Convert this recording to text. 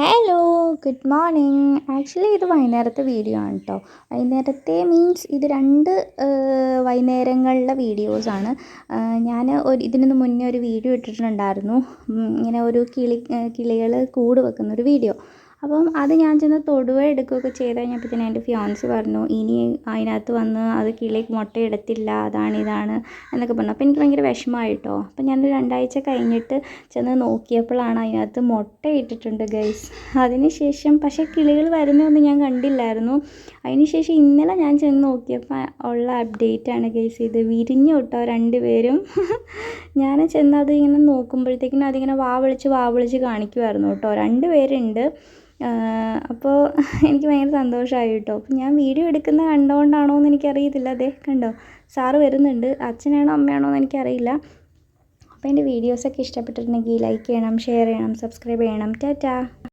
Hello good morning actually ഇത് വൈകുന്നേരത്തെ video ആണ് കേട്ടോ വൈകുന്നേരത്തെ മീൻസ് ഇത് രണ്ട് വൈകുന്നേരങ്ങളിലെ വീഡിയോസാണ് ഞാൻ ഒരു ഇതിന് മുന്നേ ഒരു വീഡിയോ ഇട്ടിട്ടുണ്ടായിരുന്നു. ഇങ്ങനെ ഒരു കിളി കിളികൾ കൂട് വെക്കുന്ന ഒരു വീഡിയോ അപ്പം അത് ഞാൻ ചെന്ന് തൊടുകയോ എടുക്കുകയൊക്കെ ചെയ്ത് കഴിഞ്ഞപ്പോഴത്തേനും എന്റെ ഫിയോൻസി പറഞ്ഞു ഇനി അതിനകത്ത് വന്ന് അത് കിളി മുട്ടയിടത്തില്ല അതാണ് ഇതാണ് എന്നൊക്കെ പറഞ്ഞു. അപ്പോൾ എനിക്ക് ഭയങ്കര വിഷമമായി കേട്ടോ അപ്പോൾ ഞാൻ രണ്ടാഴ്ച കഴിഞ്ഞിട്ട് ചെന്ന് നോക്കിയപ്പോഴാണ് അതിനകത്ത് മുട്ട ഇട്ടിട്ടുണ്ട് ഗൈസ് അതിന് ശേഷം പക്ഷേ കിളികൾ വരുന്നതൊന്നും ഞാൻ കണ്ടില്ലായിരുന്നു. അതിന് ശേഷം ഇന്നലെ ഞാൻ ചെന്ന് നോക്കിയപ്പോൾ ഉള്ള അപ്ഡേറ്റ് ആണ് ഗൈസ് ഇത്. വിരിഞ്ഞു കേട്ടോ രണ്ടുപേരും. ഞാൻ ചെന്ന് അത് ഇങ്ങനെ നോക്കുമ്പോഴത്തേക്കിനും അതിങ്ങനെ വാ വിളിച്ച് വാ വിളിച്ച് കാണിക്കുമായിരുന്നു കേട്ടോ. രണ്ട് പേരുണ്ട് അപ്പോൾ എനിക്ക് ഭയങ്കര സന്തോഷമായി കേട്ടോ അപ്പോൾ ഞാൻ വീഡിയോ എടുക്കുന്നത് കണ്ടുകൊണ്ടാണോ എന്ന് എനിക്കറിയത്തില്ല. അതെ കണ്ടോ? സാറ് വരുന്നുണ്ട്. അച്ഛനാണോ അമ്മയാണോ എന്ന് എനിക്കറിയില്ല. അപ്പോൾ എന്റെ വീഡിയോസൊക്കെ ഇഷ്ടപ്പെട്ടിട്ടുണ്ടെങ്കിൽ ലൈക്ക് ചെയ്യണം ഷെയർ ചെയ്യണം സബ്സ്ക്രൈബ് ചെയ്യണം. ടാറ്റാ.